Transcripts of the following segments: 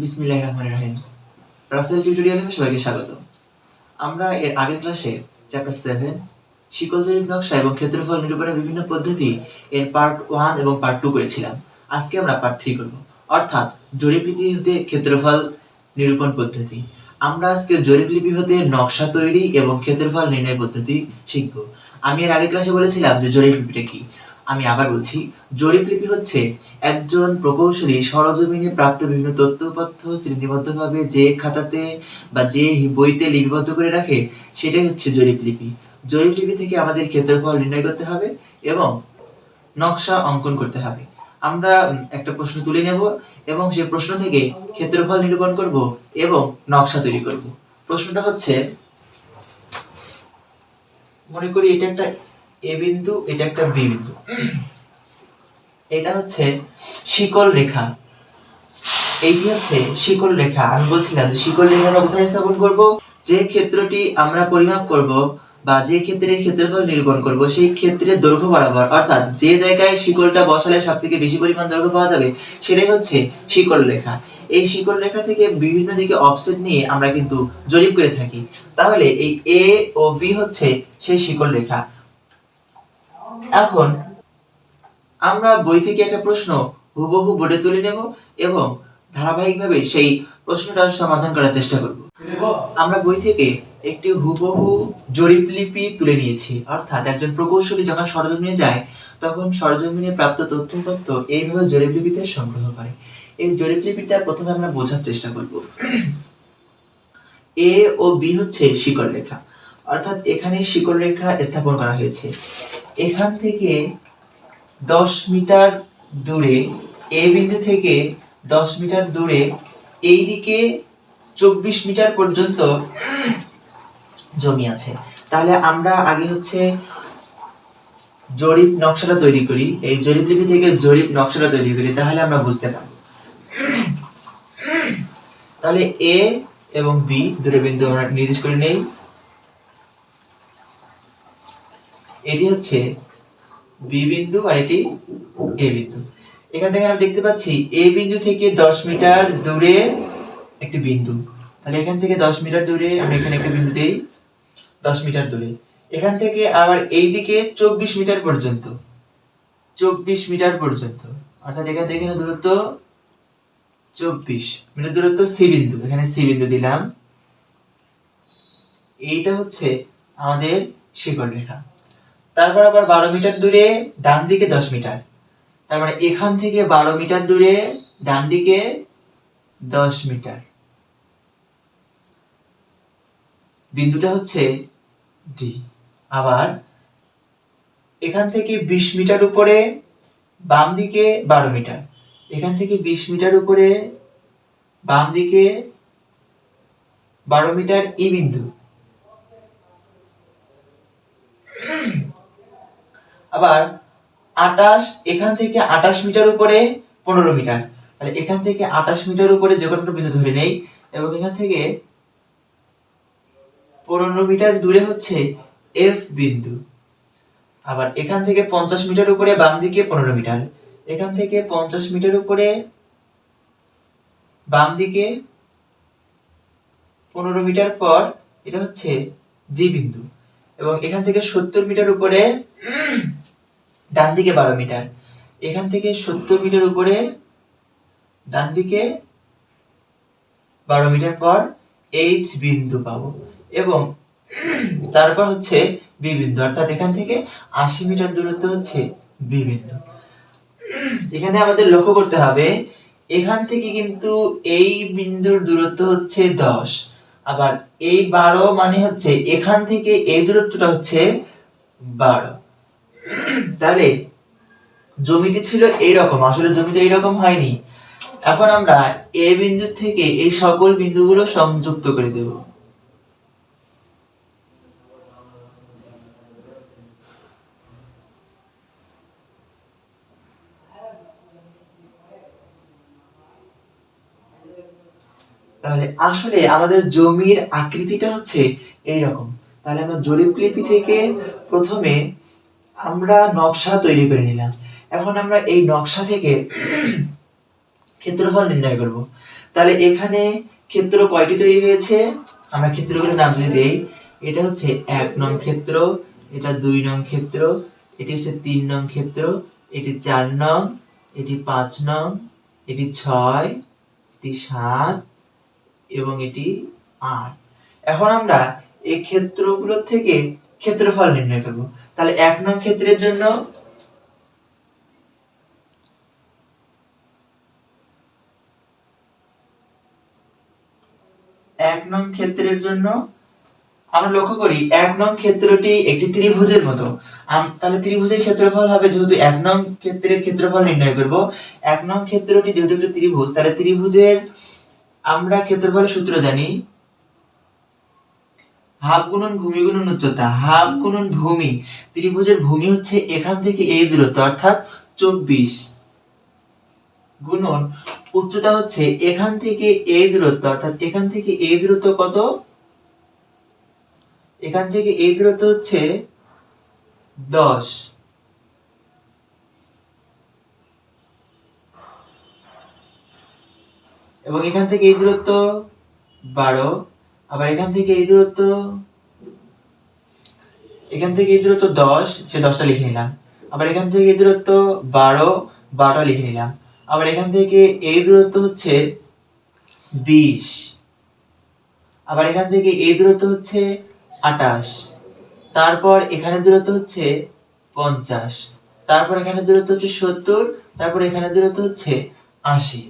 বিসমিল্লাহির রহমানির রহিম। রাসেল টিউটোরিয়ালে সবাইকে স্বাগত। আমরা এর আগের ক্লাসে চ্যাপ্টার সেভেন, শিকল জরিপ, নকশা এবং ক্ষেত্রফল নিরূপণের বিভিন্ন পদ্ধতি এর পার্ট ওয়ান এবং পার্ট টু করেছিলাম। আজকে আমরা পার্ট থ্রি করব। অর্থাৎ জরিপ লিপি হতে ক্ষেত্রফল নিরূপণ পদ্ধতি। আমরা আজকে জরিপ লিপি হতে নকশা তৈরি এবং ক্ষেত্রফল নির্ণয় পদ্ধতি শিখব। আমি এর আগের ক্লাসে বলেছিলাম যে জরিপ লিপিটা কি। আমি আবার বলছি, জরিপ লিপি হচ্ছে একজন প্রকৌশলী সরজমিনে প্রাপ্ত বিভিন্ন তথ্যপত্র শ্রেণীবদ্ধভাবে যে খাতাতে বা যে বইতে লিপিবদ্ধ করে রাখে, সেটাই হচ্ছে জরিপ লিপি। জরিপ লিপি থেকে আমাদের ক্ষেত্রফল নির্ণয় করতে হবে এবং নকশা অঙ্কন করতে হবে। আমরা একটা প্রশ্ন তুলে নেব এবং সেই প্রশ্ন থেকে ক্ষেত্রফল নিরূপণ করব এবং নকশা তৈরি করব। প্রশ্নটা হচ্ছে, মনে করি এটা একটা এ বিন্দু, এটা একটা বি বিন্দু। এটা হচ্ছে শিকল রেখা। এইটি হচ্ছে শিকল রেখা। আমি বলছিলাম যে শিকল রেখা আমরা কোথায় স্থাপন করব? যে ক্ষেত্রটি আমরা পরিমাপ করব বা যে ক্ষেত্রের ক্ষেত্রফল নিরূপণ করব, সেই ক্ষেত্রের দৈর্ঘ্য বরাবর। অর্থাৎ যে জায়গায় শিকলটা বসালে সব থেকে বেশি পরিমাণ দৈর্ঘ্য পাওয়া যাবে, সেটাই হচ্ছে শিকল রেখা। এই শিকল রেখা থেকে বিভিন্ন দিকে অফসেট নিয়ে আমরা কিন্তু জরিপ করে থাকি। তাহলে এই এ ও বি হচ্ছে সেই শিকল রেখা। এখন আমরা বই থেকে একটা প্রশ্ন হুবহু বোর্ডে তুলে নেব এবং ধারাবাহিকভাবে সেই প্রশ্নটার সমাধান করার চেষ্টা করব। আমরা বই থেকে একটি হুবহু জরিপ লিপি তুলে নিয়েছি। অর্থাৎ একজন প্রকৌশলী যখন সরজমিনে যায়, তখন সরজমিনে প্রাপ্ত তথ্যপত্র এইভাবে জরিপ লিপিতে সংগ্রহ করে। এই জরিপ লিপিটা প্রথমে আমরা বোঝার চেষ্টা করব। এ ও বি হচ্ছে শিকড় রেখা। অর্থাৎ এখানে শিকড় রেখা স্থাপন করা হয়েছে। এখান থেকে দশ মিটার দূরে, এ বিন্দু থেকে দশ মিটার দূরে এই দিকে চব্বিশ মিটার পর্যন্ত জমি আছে। তাহলে আমরা আগে হচ্ছে জরিপ নকশাটা তৈরি করি। এই জরিপ লিপি থেকে জরিপ নকশাটা তৈরি করি, তাহলে আমরা বুঝতে পারব। তাহলে এ এবং বি দুটো বিন্দু আমরা নির্দেশ করে নেই। এটি হচ্ছে বি বিন্দু আর এটি এ বিন্দু। এখান থেকে আমরা দেখতে পাচ্ছি এ বিন্দু থেকে দশ মিটার দূরে একটি বিন্দু। তাহলে এখান থেকে দশ মিটার দূরে আমরা এখানে একটা বিন্দু দেই, দশ মিটার দূরে। এখান থেকে আবার এই দিকে চব্বিশ মিটার পর্যন্ত, চব্বিশ মিটার পর্যন্ত। অর্থাৎ এখান থেকে দূরত্ব চব্বিশ। মিটার দূরত্ব সি বিন্দু, এখানে সি বিন্দু দিলাম। এইটা হচ্ছে আমাদের শিকড় রেখা। তারপর আবার বারো মিটার দূরে ডান দিকে দশ মিটার। তার মানে এখান থেকে বারো মিটার দূরে ডান দিকে দশ মিটার। বিন্দুটা হচ্ছে ডি আবার এখান থেকে বিশ মিটার উপরে বাম দিকে বারো মিটার। এখান থেকে বিশ মিটার উপরে বাম দিকে বারো মিটার ই বিন্দু। আবার আটাশ, এখান থেকে আটাশ মিটার উপরে পনেরো মিটার। তাহলে এখান থেকে আটাশ মিটার উপরে যে কোনো বিন্দু ধরে নেই এবং এখান থেকে পনেরো মিটার দূরে হচ্ছে এফ বিন্দু। আবার এখান থেকে পঞ্চাশ মিটার উপরে বাম দিকে পনেরো মিটার। এখান থেকে পঞ্চাশ মিটার উপরে বাম দিকে পনেরো মিটার পর এটা হচ্ছে জি বিন্দু। এবং এখান থেকে সত্তর মিটার উপরে ডান দিকে বারো মিটার। এখান থেকে সত্তর মিটার উপরে ডান দিকে বারো মিটার পর এইচ বিন্দু পাবো এবং তারপর হচ্ছে বি বিন্দু। অর্থাৎ এখান থেকে আশি মিটার দূরত্ব হচ্ছে বি বিন্দু। এখানে আমাদের লক্ষ্য করতে হবে, এখান থেকে কিন্তু এই বিন্দুর দূরত্ব হচ্ছে দশ। আবার এই বারো মানে হচ্ছে এখান থেকে এই দূরত্বটা হচ্ছে বারো। তাহলে জমিটি ছিল এইরকম, আসলে জমিটা এইরকম হয়নি। এখন আমরা এ বিন্দু থেকে এই সকল বিন্দুগুলো সংযুক্ত করে দেব। তাহলে আসলে আমাদের জমির আকৃতিটা হচ্ছে এইরকম। তাহলে আমরা জরিপ লিপি থেকে প্রথমে আমরা নকশা তৈরি করে নিলাম। এখন আমরা এই নকশা থেকে ক্ষেত্রফল নির্ণয় করব। তাহলে এখানে ক্ষেত্র কয়টি তৈরি হয়েছে? আমরা ক্ষেত্রগুলোর নাম যদি দেই, এটা হচ্ছে এক নং ক্ষেত্র, এটা দুই নং ক্ষেত্র, এটি হচ্ছে তিন নং ক্ষেত্র, এটি চার নং, এটি পাঁচ নং, এটি ছয়, এটি সাত এবং এটি আট। এখন আমরা এই ক্ষেত্রগুলোর থেকে ক্ষেত্রফল নির্ণয় করব। তাহলে এক নং ক্ষেত্রের জন্য এক নং ক্ষেত্রের জন্য আমরা লক্ষ্য করি এক নং ক্ষেত্রটি একটি ত্রিভুজের মতো। তাহলে ত্রিভুজের ক্ষেত্রফল হবে যেহেতু এক নং ক্ষেত্রের ক্ষেত্রফল নির্ণয় করব। এক নং ক্ষেত্রটি যেহেতু একটি ত্রিভুজ, তাহলে ত্রিভুজের আমরা ক্ষেত্রফলের সূত্র জানি হাফ গুণন ভূমি গুণন উচ্চতা হাফ গুণন ভূমি। ত্রিভুজের ভূমি হচ্ছে এখান থেকে এই দূরত্ব, অর্থাৎ চব্বিশ। গুণন উচ্চতা হচ্ছে এখান থেকে এই দূরত্ব, অর্থাৎ এখান থেকে এই দূরত্ব কত? এখান থেকে এই দূরত্ব হচ্ছে দশ। এবং এখান থেকে এই দূরত্ব বারো। আবার এখান থেকে এই দূরত্ব, এখান থেকে এই দূরত্ব দশ, সে দশটা লিখে নিলাম। আবার এখান থেকে এই দূরত্ব বারো, বারোটা লিখে নিলাম। আবার এখান থেকে এই দূরত্ব হচ্ছে বিশ। আবার এখান থেকে এই দূরত্ব হচ্ছে আটাশ তারপর এখানে দূরত্ব হচ্ছে পঞ্চাশ। তারপর এখানে দূরত্ব হচ্ছে সত্তর। তারপর এখানে দূরত্ব হচ্ছে আশি।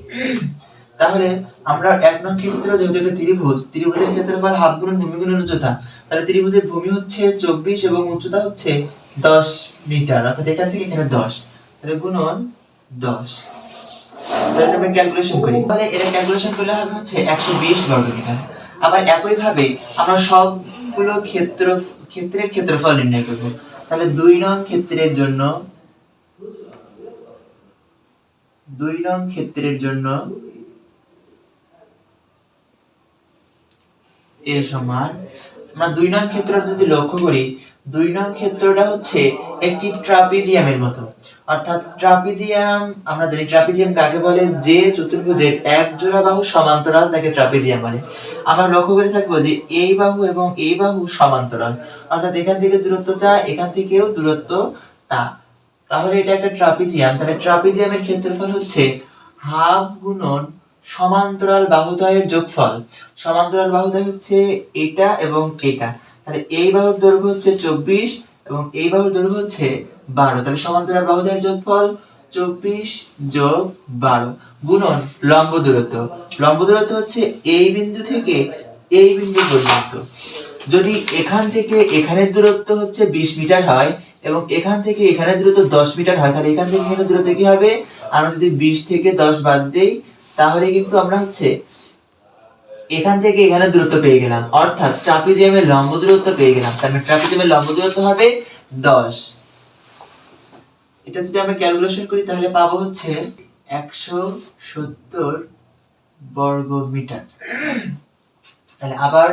তাহলে আমরা এক নং ক্ষেত্র যেহেতু ত্রিভুজ, ত্রিভুজের ক্ষেত্রফল হাফ গুণন ভূমি উচ্চতা তাহলে ত্রিভুজের ভূমি হচ্ছে চব্বিশ এবং উচ্চতা হচ্ছে দশ মিটার, অর্থাৎ এখান থেকে এখানে দশ। তাহলে গুণন দশ। আমরা সবগুলো ক্ষেত্র, ক্ষেত্রের তাহলে দুই ক্ষেত্রের জন্য, দুই নং ক্ষেত্রের জন্য এ সমান। আমরা দুই নং ক্ষেত্রটা যদি লক্ষ্য করি, দুই নং ক্ষেত্রটা হচ্ছে একটি ট্রাপিজিয়ামের মতো। অর্থাৎ ট্রাপিজিয়াম, আমরা জানি ট্রাপিজিয়াম কাকে বলে? যে চতুর্ভুজের এক জোড়া বাহু সমান্তরাল, তাকে ট্রাপিজিয়াম বলে। আমরা লক্ষ্য করে থাকব যে এই বাহু এবং এই বাহু সমান্তরাল। অর্থাৎ এখান থেকে দূরত্ব চা, এখান থেকেও দূরত্ব তা। তাহলে এটা একটা ট্রাপিজিয়াম। তাহলে ট্রাপিজিয়ামের ক্ষেত্রফল হচ্ছে হাফ গুণন সমান্তরাল বাহুদ্বয়ের যোগফল। সমান্তরাল বাহুদ্বয় হচ্ছে এটা এবং এটা। তাহলে এই বাহুর দৈর্ঘ্য হচ্ছে চব্বিশ এবং এই বাহুর দৈর্ঘ্য হচ্ছে বারো। তাহলে সমান্তরাল বাহুদ্বয়ের যোগফল চব্বিশ যোগ বারো। গুণন লম্ব দূরত্ব। লম্ব দূরত্ব হচ্ছে এই বিন্দু থেকে এই বিন্দু পর্যন্ত। যদি এখান থেকে এখানের দূরত্ব হচ্ছে বিশ মিটার হয় এবং এখান থেকে এখানের দূরত্ব দশ মিটার হয়, তাহলে এখান থেকে এখানে দূরত্ব কি হবে? আমরা যদি বিশ থেকে দশ বাদ দেই তাহলে কিন্তু আমরা হচ্ছে এখান থেকে এখানে দূরত্ব পেয়ে গেলাম। অর্থাৎ ট্রাপিজিয়ামের লম্ব দূরত্ব পেয়ে গেলাম। তার মানে ট্রাপিজিয়ামের লম্ব দূরত্ব হবে দশ। এটা যদি আমরা ক্যালকুলেশন করি, তাহলে পাবো হচ্ছে একশো সত্তর বর্গ মিটার। তাহলে আবার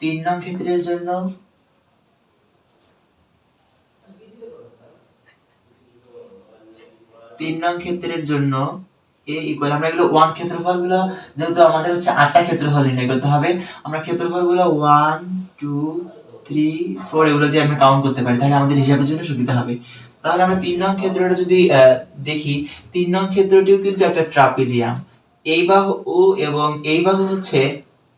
তিন নং ক্ষেত্রের জন্য তিন নং ক্ষেত্রের জন্য এ ইকুয়াল আমরা এগুলো ওয়ান ক্ষেত্রফলগুলো, যেহেতু আমাদের হচ্ছে আটটা ক্ষেত্রফল নির্ণয় করতে হবে, আমরা ক্ষেত্রফলগুলো ওয়ান টু থ্রি ফোর এগুলো দিয়ে আমরা কাউন্ট করতে পারি, তাহলে আমাদের হিসাবের জন্য সুবিধা হবে। তাহলে আমরা তিন নং ক্ষেত্রটা যদি দেখি, তিন নং ক্ষেত্রটিও কিন্তু একটা ট্রাপিজিয়াম। এই বাহু এবং এই বাহু হচ্ছে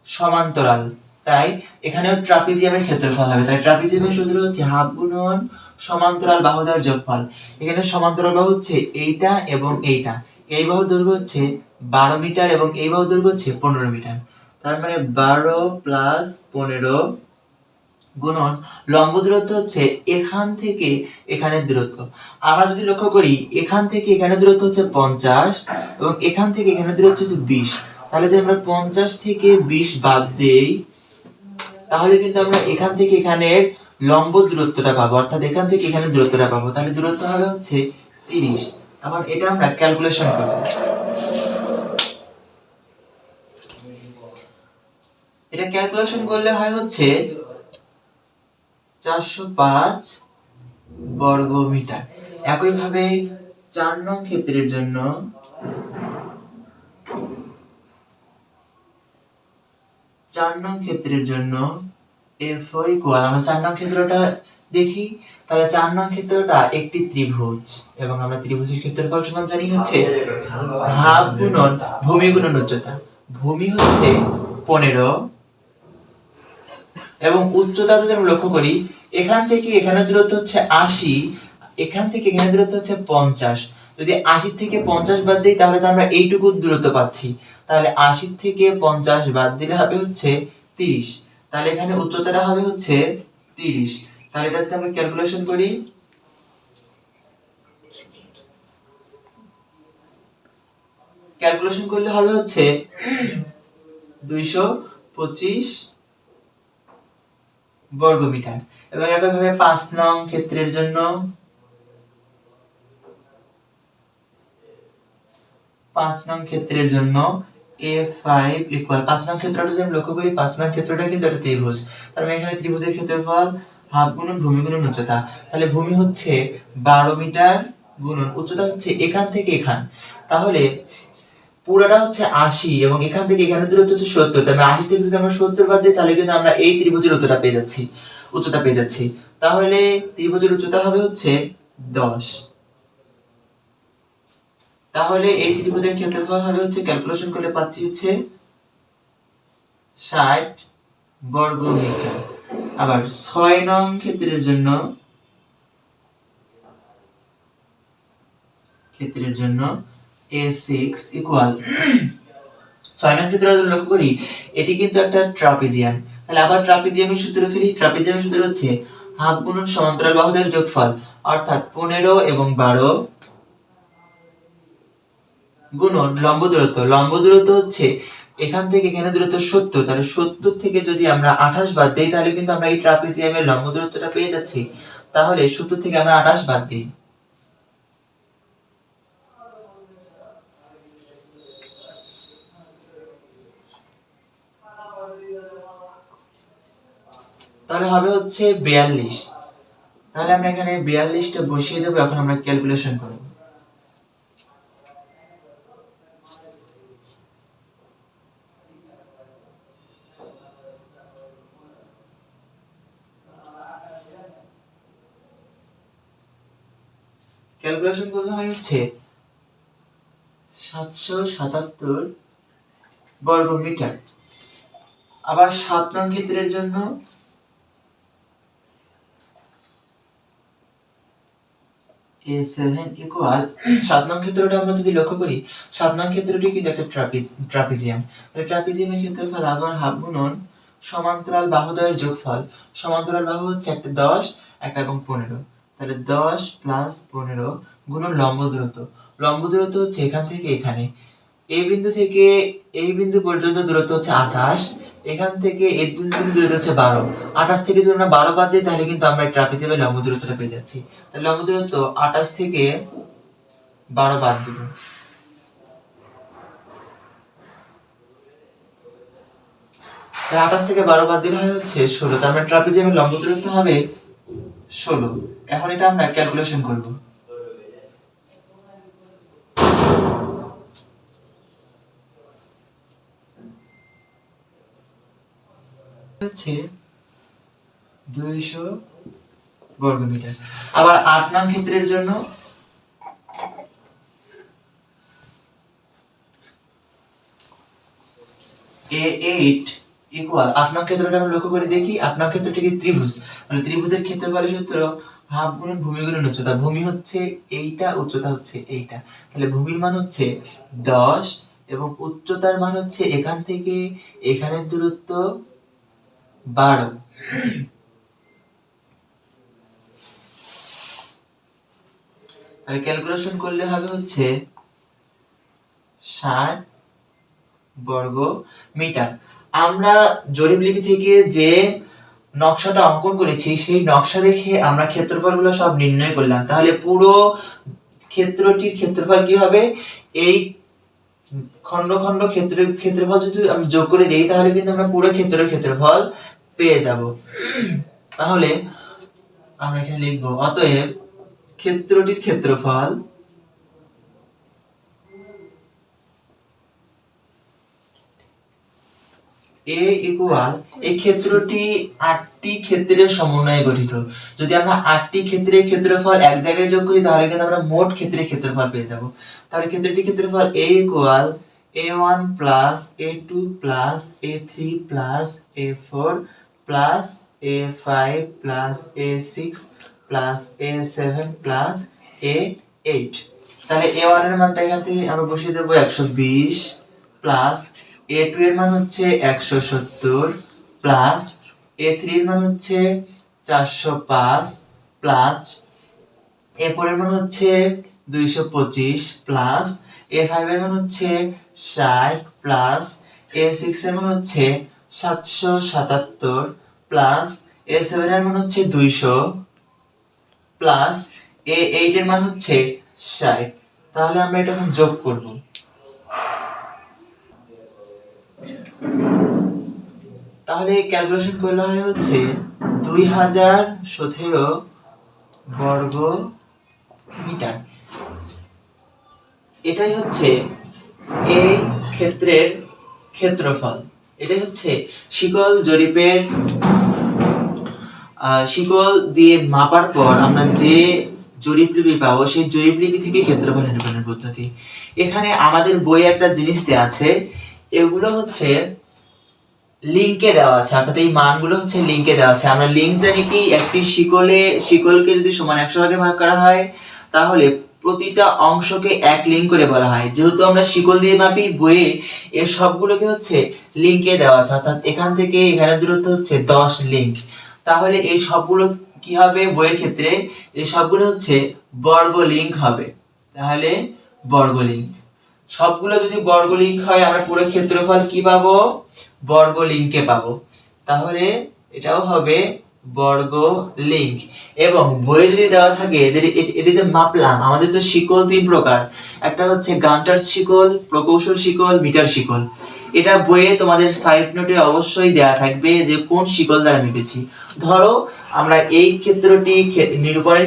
সমান্তরাল, তাই এখানেও ট্রাপিজিয়ামের ক্ষেত্রফল হবে, তাই ট্রাপিজিয়ামের সূত্র হচ্ছে হাফ গুণন সমান্তরাল বাহুদ্বয়ের যোগফল। এখানে সমান্তরাল বাহু হচ্ছে এইটা এবং এইটা। এই বাহুর দৈর্ঘ্য হচ্ছে বারো মিটার এবং এই বাহুর দৈর্ঘ্য হচ্ছে পনেরো মিটার। তার মানে বারো প্লাস পনেরো গুণন লম্ব দূরত্ব হচ্ছে এখান থেকে এখানের দূরত্ব। আমরা যদি লক্ষ্য করি, এখান থেকে এখানে দূরত্ব হচ্ছে পঞ্চাশ এবং এখান থেকে এখানে দূরত্ব হচ্ছে বিশ। তাহলে যদি আমরা পঞ্চাশ থেকে বিশ বাদ দেই, তাহলে কিন্তু আমরা এখান থেকে এখানের লম্ব দূরত্বটা পাবো। অর্থাৎ এখান থেকে এখানে দূরত্বটা পাবো। তাহলে দূরত্ব হবে হচ্ছে তিরিশ। এখন এটা আমরা ক্যালকুলেশন করব। এটা ক্যালকুলেশন করলে হয় হচ্ছে চারশো পাঁচ বর্গ মিটার একইভাবে চার নং ক্ষেত্রের জন্য চার নং ক্ষেত্রের জন্য এফ ইকুয়াল আমরা চার নং ক্ষেত্রটা দেখি, তাহলে চার নং ক্ষেত্রটা একটি ত্রিভুজ, এবং আমরা ত্রিভুজের ক্ষেত্রফল সমান জানি হচ্ছে হাফ গুণন, ভূমি গুণন উচ্চতা। ভূমি হচ্ছে পনেরো, এবং উচ্চতা যদি আমরা লক্ষ্য করি, এখান থেকে এখানে দূরত্ব হচ্ছে আশি, এখান থেকে এখানে দূরত্ব হচ্ছে পঞ্চাশ। যদি আশি থেকে পঞ্চাশ বাদ দিই, তাহলে তো আমরা এইটুকু দূরত্ব পাচ্ছি। তাহলে আশি থেকে পঞ্চাশ বাদ দিলে হবে হচ্ছে তিরিশ। তাহলে এখানে উচ্চতাটা হবে হচ্ছে তিরিশ। তাহলে এটা যদি আমরা ক্যালকুলেশন করি ক্যালকুলেশন করলে হবে হচ্ছে দুইশো পঁচিশ বর্গ মিটার এবং একইভাবে পাঁচ নং ক্ষেত্রের জন্য পাঁচ নং ক্ষেত্রের জন্য এ ফাইভ ইকুয়াল পাঁচ নং ক্ষেত্রটা যদি আমি লক্ষ্য করি, পাঁচ নং ক্ষেত্রটা কিন্তু একটা ত্রিভুজ। তার মানে এখানে ত্রিভুজের ক্ষেত্রফল হাফ গুণন, ভূমি গুণন উচ্চতা। তাহলে ভূমি হচ্ছে বারো মিটার গুণন, উচ্চতা হচ্ছে এখান থেকে এখান। তাহলে পুরাটা হচ্ছে আশি এবং এখান থেকে এখানে দূরত্ব হচ্ছে সত্তর। তাহলে আশি থেকে যদি আমরা সত্তর বাদ দিই, তাহলে কিন্তু আমরা এই ত্রিভুজের উচ্চতা পেয়ে যাচ্ছি, উচ্চতা পেয়ে যাচ্ছি। তাহলে ত্রিভুজের উচ্চতা হবে হচ্ছে দশ। তাহলে এই ত্রিভুজের ক্ষেত্রফল হবে হচ্ছে ক্যালকুলেশন করলে পাচ্ছি হচ্ছে ষাট বর্গ মিটার আবার ছয় নং ক্ষেত্রের জন্য ক্ষেত্রের জন্য এ সিক্স ইকুয়াল ছয় নং ক্ষেত্রে যদি লক্ষ্য করি, এটি কিন্তু একটা ট্রাপিজিয়াম। তাহলে আবার ট্রাপিজিয়ামের সূত্র ফেলি, ট্রাপিজিয়ামের সূত্র হচ্ছে হাফ গুণন সমান্তরাল বাহুদের যোগফল, অর্থাৎ পনেরো এবং বারো গুণন লম্ব দূরত্ব। লম্ব দূরত্ব হচ্ছে এখান থেকে এখানে দূরত্ব সত্তর, তাহলে সত্তর থেকে যদি আমরা আঠাশ বাদ দিই, তাহলে কিন্তু আমরা এই ট্রাপিজিয়ামের লম্ব দূরত্বটা পেয়ে যাচ্ছি। তাহলে সত্তর থেকে আমরা আঠাশ বাদ দিই। তাহলে হবে হচ্ছে বিয়াল্লিশ। তাহলে আমরা এখানে বিয়াল্লিশটা বসিয়ে দেবো, এখন আমরা ক্যালকুলেশন করব। ক্যালকুলেশন করলে হয় হচ্ছে সাতশো সাতাত্তর বর্গ মিটার। আবার সাত নং ক্ষেত্রের জন্য এ সেভেন ইকুয়াল সাত নং ক্ষেত্রটা আমরা যদি লক্ষ্য করি, সাত নং ক্ষেত্রটি কিন্তু একটা ট্রাপিজ ট্রাপিজিয়াম। তাহলে ট্রাপিজিয়ামের ক্ষেত্রফল আবার হাফ গুণন সমান্তরাল বাহুদ্বয়ের যোগফল। সমান্তরাল বাহু হচ্ছে একটা দশ, একটা এবং পনেরো। তাহলে দশ প্লাস পনেরো গুণন লম্ব দূরত্ব। লম্ব দূরত্ব হচ্ছে এখান থেকে এখানে। এই বিন্দু থেকে এই বিন্দু পর্যন্ত দূরত্ব হচ্ছে আঠাশ। এখান থেকে এই বিন্দু দূরত্ব হচ্ছে বারো। আঠাশ থেকে যদি আমরা বারো বাদ দিই, তাহলে কিন্তু আমরা ট্রাপিজিয়ামের লম্ব দূরত্বটা পেয়ে যাচ্ছি। তাহলে লম্ব দূরত্ব আঠাশ থেকে বারো বাদ দিব তাহলে আঠাশ থেকে বারো বাদ দিলে হয় হচ্ছে ষোলো। তার মানে ট্রাপিজিয়ামের লম্ব দূরত্ব হবে ষোলো। এখন এটা আমরা ক্যালকুলেশন করব। হচ্ছে দুইশো বর্গমিটার। আবার আট নং ক্ষেত্রের জন্য এ এইট ইকুয়াল আট নং ক্ষেত্রটা আমরা লক্ষ্য করে দেখি আট নং ক্ষেত্রটি কি ত্রিভুজ? মানে ত্রিভুজের ক্ষেত্রফলের সূত্র হাফ গুণন ভূমি গুণন উচ্চতা। ভূমি হচ্ছে এইটা, উচ্চতা হচ্ছে এইটা। তাহলে ভূমির মান হচ্ছে দশ এবং উচ্চতার মান হচ্ছে এখান থেকে এখানের দূরত্ব বারো। তাহলে ক্যালকুলেশন করলে হবে হচ্ছে ষাট বর্গ মিটার। আমরা জরিপলিপি থেকে যে নকশাটা অঙ্কন করেছি, সেই নকশা দেখে আমরা ক্ষেত্রফলগুলো সব নির্ণয় করলাম। তাহলে পুরো ক্ষেত্রটির ক্ষেত্রফল কি হবে? এই খন্ড খন্ড ক্ষেত্র, ক্ষেত্রফল যদি আমি যোগ করে দেই, তাহলে কিন্তু আমরা পুরো ক্ষেত্রের ক্ষেত্রফল পেয়ে যাব। তাহলে আমরা এখানে লিখব, অতএব ক্ষেত্রটির ক্ষেত্রফল এ ইকুয়াল এই ক্ষেত্রটি আটটি ক্ষেত্রের সমন্বয়ে গঠিত। যদি আমরা আটটি ক্ষেত্রের ক্ষেত্রফল এক জায়গায় যোগ করি, তাহলে কিন্তু আমরা মোট ক্ষেত্রের ক্ষেত্রফল পেয়ে যাব। তাহলে ক্ষেত্রটি ক্ষেত্রফল A equal A one plus A two plus A three plus A four plus A five plus A six plus A seven plus A eight তাহলে এ ওয়ানের মানটা এখান থেকে আমরা বসিয়ে দেবো একশো বিশ প্লাস এ টু এর মান হচ্ছে একশো সত্তর প্লাস এ থ্রি এর মান হচ্ছে চারশো পাঁচ প্লাস এ ফোর এর মান হচ্ছে দুইশো পঁচিশ প্লাস এ ফাইভ এর মান হচ্ছে ষাট প্লাস এ সিক্স এর মান হচ্ছে সাতশো সাতাত্তর প্লাস এ সেভেন এর মান হচ্ছে দুইশো প্লাস এ এইট এর মান হচ্ছে ষাট। তাহলে আমরা এটা এখন যোগ করব। তাহলে ক্যালকুলেশন করলে হয় হচ্ছে দুই হাজার সতেরো বর্গ মিটার। এটাই হচ্ছে এই ক্ষেত্রের ক্ষেত্রফল। এটাই হচ্ছে শিকল জরিপের শিকল দিয়ে মাপার পর আমরা যে জরিপলিপি পাবো, সেই জরিপলিপি থেকে ক্ষেত্রফল নির্ণয়ের পদ্ধতি। এখানে আমাদের বইয়ে একটা জিনিস দেওয়া আছে এগুলো হচ্ছে লিংকে দেওয়া আছে, অর্থাৎ এই মানগুলো হচ্ছে লিংকে দেওয়া আছে। আমরা লিংক জানি কি? একটি শিকলে, শিকলকে যদি সমান একশো ভাগে ভাগ করা হয়, তাহলে প্রতিটা অংশকে এক লিঙ্ক করে বলা হয়। যেহেতু আমরা শিকল দিয়ে মাপি, বইয়ে এর সবগুলোকে হচ্ছে লিঙ্কে দেওয়া আছে, অর্থাৎ এখান থেকে এখানের দূরত্ব হচ্ছে দশ লিঙ্ক তাহলে এই সবগুলো কি হবে? বইয়ের ক্ষেত্রে এই সবগুলো হচ্ছে বর্গ লিঙ্ক হবে। তাহলে বর্গ লিঙ্ক সবগুলো যদি বর্গলিঙ্ক হয়, আমরা পুরো ক্ষেত্রফল কি পাবো? বর্গ লিঙ্কে পাবো। তাহলে এটাও হবে বর্গ লিঙ্ক এবং বইয়ে যদি দেওয়া থাকে যে এটি যে মাপলাম, আমাদের তো শিকল তিন প্রকার। একটা হচ্ছে গান্টার শিকল, প্রকৌশল শিকল, মিটার শিকল। এটা বইয়ে তোমাদের সাইড নোটে অবশ্যই দেওয়া থাকবে যে কোন শিকল দ্বারা মেপেছি। ধরো, আমরা এই ক্ষেত্রটি নিরূপণের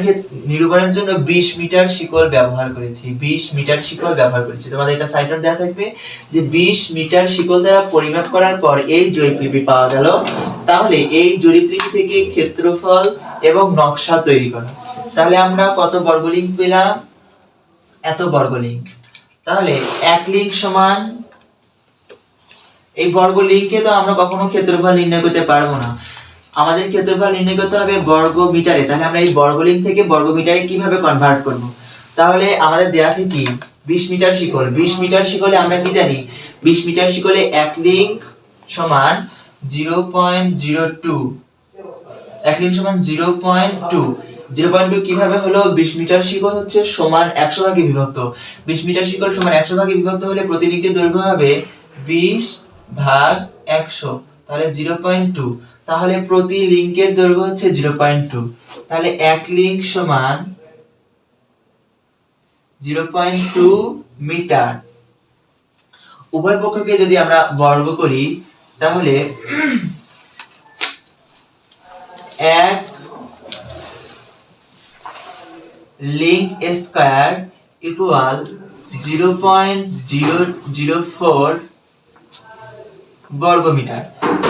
নিরূপণের জন্য 20 মিটার শিকল ব্যবহার করেছি। 20 মিটার শিকল ব্যবহার করেছি। তোমাদের এটা সাইড নোট দেওয়া থাকবে যে 20 মিটার শিকল দ্বারা পরিমাপ করার পর এই জরিপলিপি পাওয়া গেল। তাহলে এই জরিপলিপি থেকে ক্ষেত্রফল এবং নকশা তৈরি করা। তাহলে আমরা কত বর্গ লিঙ্ক পেলাম? এত বর্গ লিঙ্ক তাহলে এক লিঙ্ক সমান এই বর্গ লিঙ্কে তো আমরা কখনো ক্ষেত্রফল নির্ণয় করতে পারব না। আমাদের ক্ষেত্রফল নির্ণয় করতে হবে বর্গ মিটারে তাহলে আমরা এই বর্গ লিঙ্ক থেকে বর্গ মিটারে কীভাবে কনভার্ট করব? তাহলে আমাদের দেয়া আছে কি? 20 মিটার শিকল। 20 মিটার শিকলে আমরা কি জানি? 20 মিটার শিকলে এক লিঙ্ক সমান 0.02 এক লিঙ্ক সমান 0.2 0.2 কীভাবে হলো? 20 মিটার শিকল হচ্ছে সমান 100 ভাগে বিভক্ত। 20 মিটার শিকল সমান 100 ভাগে বিভক্ত হলে প্রতি দৈর্ঘ্য হবে 20 ভাগ 100 তাহলে 0.2 তাহলে প্রতি লিঙ্কের দৈর্ঘ্য হচ্ছে 0.2 তাহলে এক লিঙ্ক সমান 0.2 মিটার। উভয় পক্ষকে যদি আমরা বর্গ করি, তাহলে এক link square equal zero point zero zero four বর্গমিটার।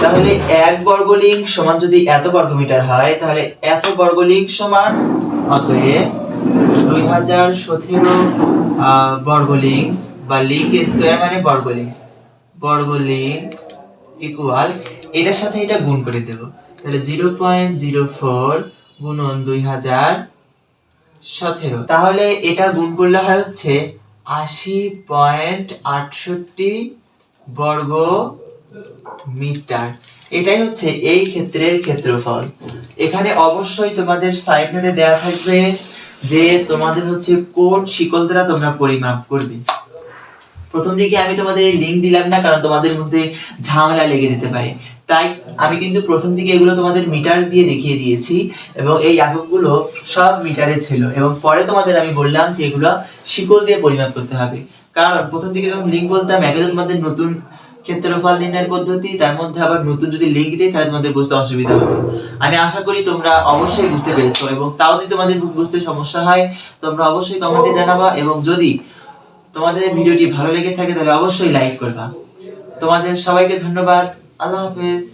তাহলে এক বর্গ লিঙ্ক সমান যদি এত বর্গমিটার হয়, তাহলে এত বর্গ লিঙ্ক সমান অতএব দুই হাজার সতেরো বর্গ বা লিঙ্ক স্কোয়ার মানে বর্গ লিঙ্ক বর্গ লিঙ্ক ইকুয়াল এটার সাথে এটা গুণ করে দেব। তাহলে জিরো পয়েন্ট জিরো ফোর গুণন দুই হাজার সতেরো। তাহলে এটা গুণ করলে হয় হচ্ছে আশি পয়েন্ট আটষট্টি বর্গ মিটার। এটাই হচ্ছে এই ক্ষেত্রের ক্ষেত্রফল। এখানে অবশ্যই তোমাদের সাইড নোটে দেওয়া থাকবে যে তোমাদের হচ্ছে কোন শিকল দ্বারা তোমরা পরিমাপ করবে। প্রথম দিকে আমি তোমাদের লিঙ্ক দিলাম না, কারণ তোমাদের মধ্যে ঝামেলা লেগে যেতে পারে। তাই আমি কিন্তু প্রথম দিকে এগুলো তোমাদের মিটার দিয়ে দেখিয়ে দিয়েছি এবং এই এককগুলো সব মিটারে ছিল এবং পরে তোমাদের আমি বললাম যে এগুলো শিকল দিয়ে পরিমাপ করতে হবে। কারণ প্রথম দিকে যখন লিঙ্ক বলতাম একে তোমাদের নতুন ক্ষেত্রফল নির্ণয়ের পদ্ধতি, তার মধ্যে আবার নতুন যদি লিঙ্ক দিই তাহলে তোমাদের বুঝতে অসুবিধা হতো। আমি আশা করি তোমরা অবশ্যই বুঝতে পেরেছ, এবং তাও যদি তোমাদের বুঝতে সমস্যা হয়, তোমরা অবশ্যই কমেন্টে জানাবা, এবং যদি তোমাদের ভিডিওটি ভালো লেগে থাকে, তাহলে অবশ্যই লাইক করবা। তোমাদের সবাইকে ধন্যবাদ। আল্লাহ হাফেজ।